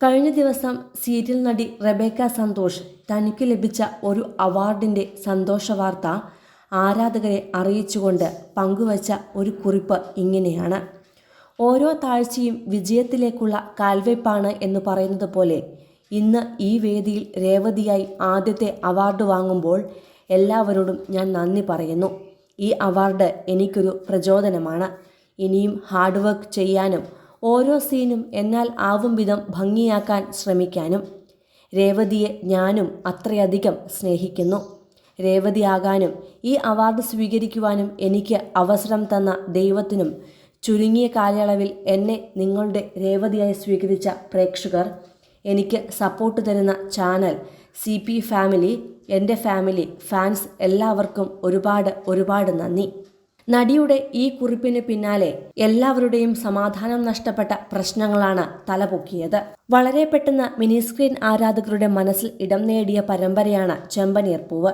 കഴിഞ്ഞ ദിവസം സീരിയൽ നടി റെബേക്ക സന്തോഷ് തനിക്ക് ലഭിച്ച ഒരു അവാർഡിന്റെ സന്തോഷ വാർത്ത ആരാധകരെ അറിയിച്ചുകൊണ്ട് പങ്കുവച്ച ഒരു കുറിപ്പ് ഇങ്ങനെയാണ്. ഓരോ താഴ്ചയും വിജയത്തിലേക്കുള്ള കാൽവയ്പാണ് എന്ന് പറയുന്നത് പോലെ ഇന്ന് ഈ വേദിയിൽ രേവതിയായി ആദ്യത്തെ അവാർഡ് വാങ്ങുമ്പോൾ എല്ലാവരോടും ഞാൻ നന്ദി പറയുന്നു. ഈ അവാർഡ് എനിക്കൊരു പ്രചോദനമാണ്. ഇനിയും ഹാർഡ് വർക്ക് ചെയ്യാനും ഓരോ സീനും എന്നാൽ ആവും വിധം ഭംഗിയാക്കാൻ ശ്രമിക്കാനും. രേവതിയെ ഞാനും അത്രയധികം സ്നേഹിക്കുന്നു. രേവതിയാകാനും ഈ അവാർഡ് സ്വീകരിക്കുവാനും എനിക്ക് അവസരം തന്ന ദൈവത്തിനും ചുരുങ്ങിയ കാലയളവിൽ എന്നെ നിങ്ങളുടെ രേവതിയായി സ്വീകരിച്ച പ്രേക്ഷകർ എനിക്ക് സപ്പോർട്ട് തരുന്ന ചാനൽ സി പി ഫാമിലി എന്റെ ഫാമിലി ഫാൻസ് എല്ലാവർക്കും ഒരുപാട് ഒരുപാട് നന്ദി. നടിയുടെ ഈ കുറിപ്പിന് പിന്നാലെ എല്ലാവരുടെയും സമാധാനം നഷ്ടപ്പെട്ട പ്രശ്നങ്ങളാണ് തലപൊക്കിയത്. വളരെ പെട്ടെന്ന് മിനി സ്ക്രീൻ ആരാധകരുടെ മനസ്സിൽ ഇടം നേടിയ പരമ്പരയാണ് ചെമ്പനീർപ്പൂവ്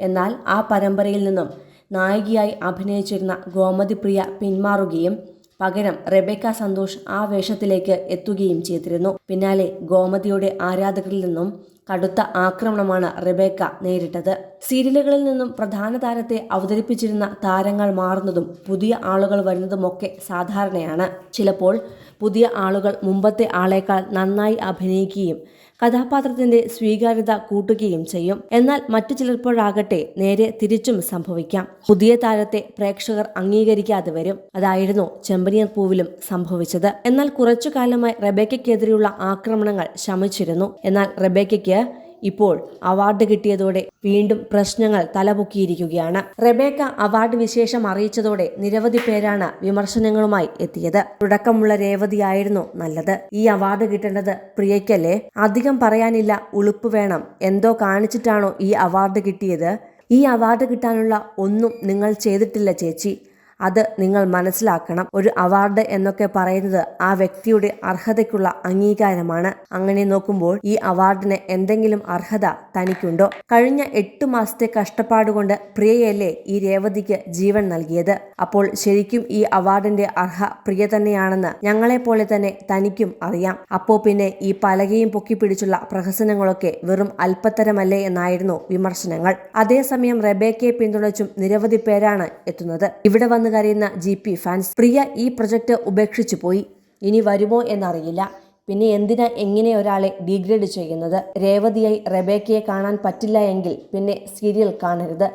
എന്നാൽ ആ പരമ്പരയിൽ നിന്നും നായികയായി അഭിനയിച്ചിരുന്ന ഗോമതിപ്രിയ പിന്മാറുകയും പകരം റെബേക്ക സന്തോഷ് ആ വേഷത്തിലേക്ക് എത്തുകയും ചെയ്തിരുന്നു. പിന്നാലെ ഗോമതിയുടെ ആരാധകരിൽ നിന്നും കടുത്ത ആക്രമണമാണ് റെബേക്ക നേരിട്ടത്. സീരിയലുകളിൽ നിന്നും പ്രധാന താരത്തെ അവതരിപ്പിച്ചിരുന്ന താരങ്ങൾ മാറുന്നതും പുതിയ ആളുകൾ വരുന്നതുമൊക്കെ സാധാരണയാണ്. ചിലപ്പോൾ പുതിയ ആളുകൾ മുമ്പത്തെ ആളേക്കാൾ നന്നായി അഭിനയിക്കുകയും കഥാപാത്രത്തിന്റെ സ്വീകാര്യത കൂട്ടുകയും ചെയ്യും. എന്നാൽ മറ്റു ചിലപ്പോഴാകട്ടെ നേരെ തിരിച്ചും സംഭവിക്കാം. പുതിയ താരത്തെ പ്രേക്ഷകർ അംഗീകരിക്കാതെ വരും. അതായിരുന്നു ചെമ്പനിയർ പൂവിലും സംഭവിച്ചത്. എന്നാൽ കുറച്ചു കാലമായി റബേക്കയ്ക്കെതിരെയുള്ള ആക്രമണങ്ങൾ ശമിച്ചിരുന്നു. എന്നാൽ റബേക്കയ്ക്ക് ഇപ്പോൾ അവാർഡ് കിട്ടിയതോടെ വീണ്ടും പ്രശ്നങ്ങൾ തലപൊക്കിയിരിക്കുകയാണ്. റെബേക്ക അവാർഡ് വിശേഷം അറിയിച്ചതോടെ നിരവധി പേരാണ് വിമർശനങ്ങളുമായി എത്തിയത്. തുടക്കമുള്ള രേവതിയായിരുന്നു നല്ലത്. ഈ അവാർഡ് കിട്ടേണ്ടത് പ്രിയയ്ക്കല്ലേ? അധികം പറയാനില്ല ഉളുപ്പ് വേണം. എന്തോ കാണിച്ചിട്ടാണോ ഈ അവാർഡ് കിട്ടിയത്? ഈ അവാർഡ് കിട്ടാനുള്ള ഒന്നും നിങ്ങൾ ചെയ്തിട്ടില്ല ചേച്ചി. അത് നിങ്ങൾ മനസ്സിലാക്കണം. ഒരു അവാർഡ് എന്നൊക്കെ പറയുന്നത് ആ വ്യക്തിയുടെ അർഹതയ്ക്കുള്ള അംഗീകാരമാണ്. അങ്ങനെ നോക്കുമ്പോൾ ഈ അവാർഡിന് എന്തെങ്കിലും അർഹത തനിക്കുണ്ടോ? കഴിഞ്ഞ എട്ട് മാസത്തെ കഷ്ടപ്പാടുകൊണ്ട് പ്രിയയല്ലേ ഈ രേവതിക്ക് ജീവൻ നൽകിയത്? അപ്പോൾ ശരിക്കും ഈ അവാർഡിന്റെ അർഹ പ്രിയ തന്നെയാണെന്ന് ഞങ്ങളെപ്പോലെ തന്നെ തനിക്കും അറിയാം. അപ്പോ പിന്നെ ഈ പലകയും പൊക്കിപ്പിടിച്ചുള്ള പ്രഹസനങ്ങളൊക്കെ വെറും അല്പത്തരമല്ലേ എന്നായിരുന്നു വിമർശനങ്ങൾ. അതേസമയം റെബേക്കയെ പിന്തുണച്ചും നിരവധി പേരാണ് എത്തുന്നത്. ഇവിടെ വന്ന് കരയുന്ന ജി പി ഫാൻസ് പ്രിയ ഈ പ്രൊജക്റ്റ് ഉപേക്ഷിച്ചു പോയി. ഇനി വരുമോ എന്നറിയില്ല. പിന്നെ എന്തിനാ എങ്ങനെ ഒരാളെ ഡീഗ്രേഡ് ചെയ്യുന്നത്? രേവതിയായി റെബേക്കയെ കാണാൻ പറ്റില്ല എങ്കിൽ പിന്നെ സീരിയൽ കാണരുത്.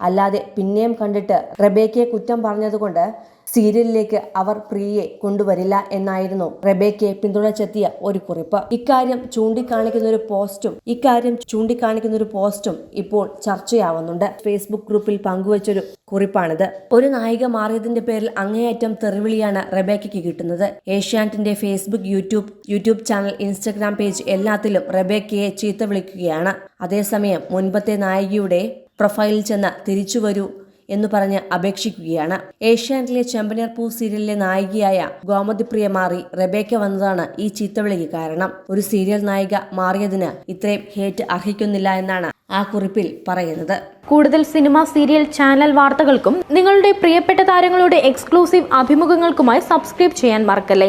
അല്ലാതെ പിന്നെയും കണ്ടിട്ട് റബേക്കയെ കുറ്റം പറഞ്ഞതുകൊണ്ട് സീരിയലിലേക്ക് അവർ പ്രിയയെ കൊണ്ടുവരില്ല എന്നായിരുന്നു റബേക്കയെ പിന്തുണച്ചെത്തിയ ഒരു കുറിപ്പ്. ഇക്കാര്യം ചൂണ്ടിക്കാണിക്കുന്ന ഒരു പോസ്റ്റും ഇക്കാര്യം ചൂണ്ടിക്കാണിക്കുന്ന ഒരു പോസ്റ്റും ഇപ്പോൾ ചർച്ചയാവുന്നുണ്ട്. ഫേസ്ബുക്ക് ഗ്രൂപ്പിൽ പങ്കുവച്ചൊരു കുറിപ്പാണിത്. ഒരു നായിക മാറിയതിന്റെ പേരിൽ അങ്ങേയറ്റം തെറിവിളിയാണ് റബേക്കയ്ക്ക് കിട്ടുന്നത്. ഏഷ്യാനെറ്റിന്റെ Facebook YouTube YouTube channel Instagram page എല്ലാത്തിലും റബേക്കയെ ചീത്ത വിളിക്കുകയാണ്. അതേസമയം മുൻപത്തെ നായികയുടെ പ്രൊഫൈലിൽ ചെന്ന് തിരിച്ചു വരൂ എന്ന് പറഞ്ഞ് അപേക്ഷിക്കുകയാണ്. ഏഷ്യാനെറ്റിലെ ചെമ്പനീർ പൂ സീരിയലിലെ നായികയായ ഗോമതിപ്രിയ മാറി റെബേക്ക വന്നതാണ് ഈ ചീത്തവിളിക്ക് കാരണം. ഒരു സീരിയൽ നായിക മാറിയതിന് ഇത്രയും ഹേറ്റ് അർഹിക്കുന്നില്ല എന്നാണ് ആ കുറിപ്പിൽ പറയുന്നത്. കൂടുതൽ സിനിമ സീരിയൽ ചാനൽ വാർത്തകൾക്കും നിങ്ങളുടെ പ്രിയപ്പെട്ട താരങ്ങളുടെ എക്സ്ക്ലൂസീവ് അഭിമുഖങ്ങൾക്കുമായി സബ്സ്ക്രൈബ് ചെയ്യാൻ മറക്കല്ലേ?